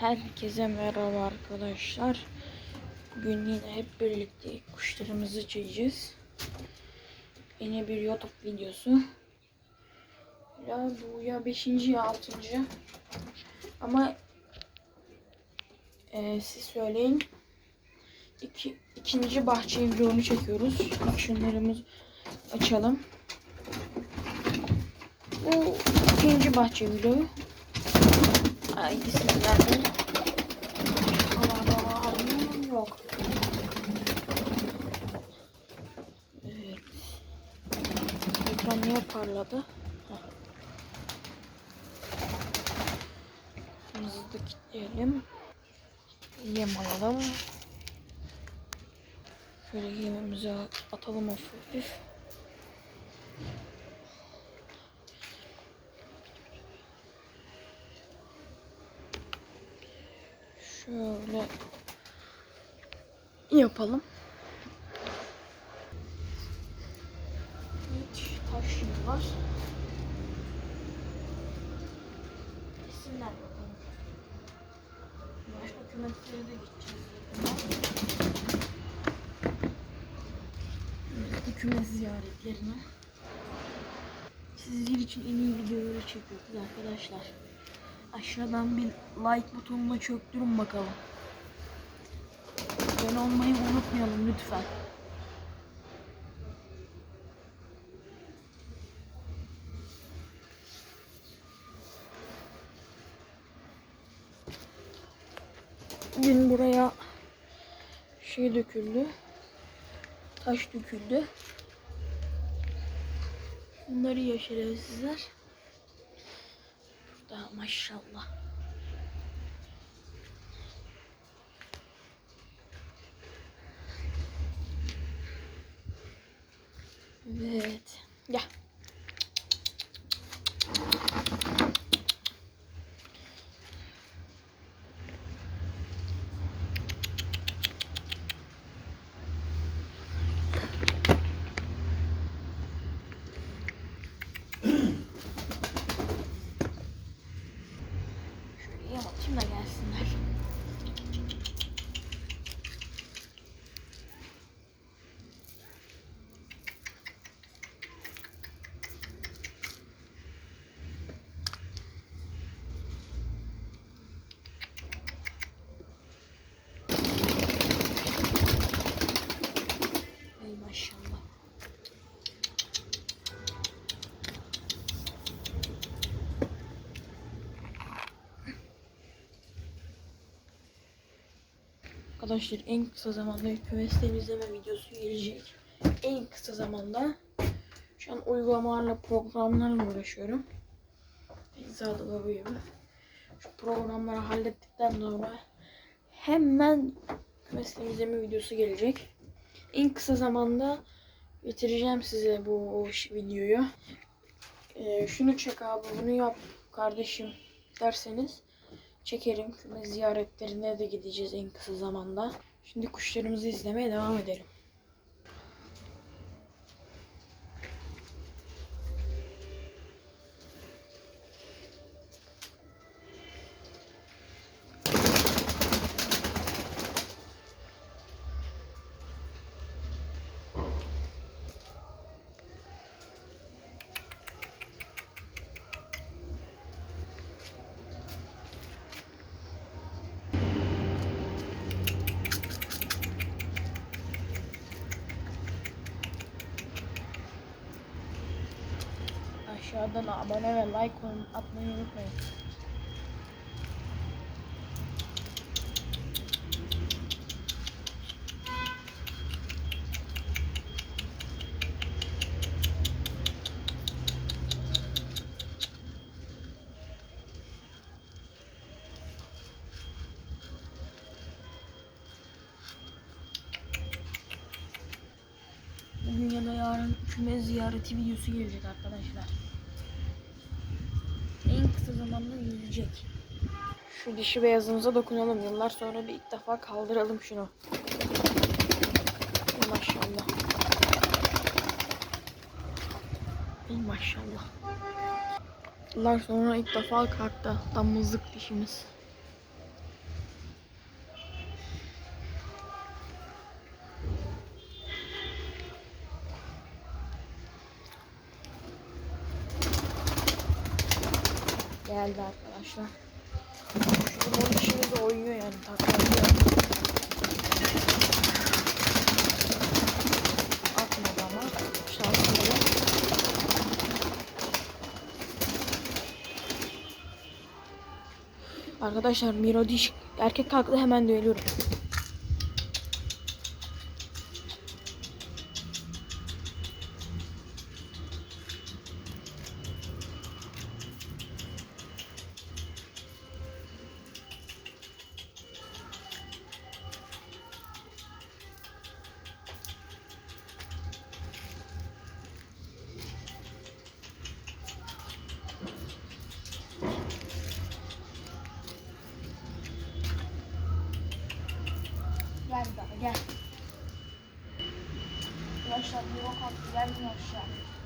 Herkese merhaba arkadaşlar. Bugün yine hep birlikte kuşlarımızı çekeceğiz. Yine bir YouTube videosu. Ya bu ya 5. ya 6. Ama e, siz söyleyin. İki, ikinci bahçe vlogunu çekiyoruz. Şunlarımızı açalım. Bu ikinci bahçe vlogu. Ay bismillah. Allah Allah yok. Evet. Ekran niye parladı? Hızlı kilitleyelim. Yem alalım. Şöyle yemimizi atalım hafif Şöyle yapalım. Evet, taş yeri var. Resimler bakalım. Başka kümetlere de gideceğiz. Evet, kümes ziyaretlerine. Sizler için en iyi videoları çekiyoruz arkadaşlar. Aşağıdan bir like butonuna çöktürün bakalım. Abone olmayı unutmayalım lütfen. Dün buraya şey döküldü. Taş döküldü. Bunları yaşayacağız sizler. Maşallah. Evet. Gel. Şöyle yem atayım da gelsinler. Ey maşallah. Arkadaşlar en kısa zamanda kümes temizleme videosu gelecek. En kısa zamanda. Şu an uygulamalarla programlarla uğraşıyorum. Pizza dolabı gibi. Şu programları hallettikten sonra hemen kümes temizleme videosu gelecek. En kısa zamanda bitireceğim size bu videoyu. Ee, şunu çek abi bunu yap kardeşim derseniz çekerim. Ziyaretlerine de gideceğiz en kısa zamanda. Şimdi kuşlarımızı izlemeye devam edelim. Aşağıdan abone ve like atmayı unutmayın. Bugün ya da yarın küme ziyareti videosu gelecek arkadaşlar. Zamanda gelecek. Şu dişi beyazımıza dokunalım. Yıllar sonra bir ilk defa kaldıralım şunu. Ey maşallah. Ey maşallah. Yıllar sonra ilk defa kalktı damızlık dişimiz. Geldi arkadaşlar. Bunun işimiz de oynuyor yani taklatıyor. Atmadı ama. Arkadaşlar Miro diş erkek kalktı hemen dövüyorum. 你手机我好 rohadt.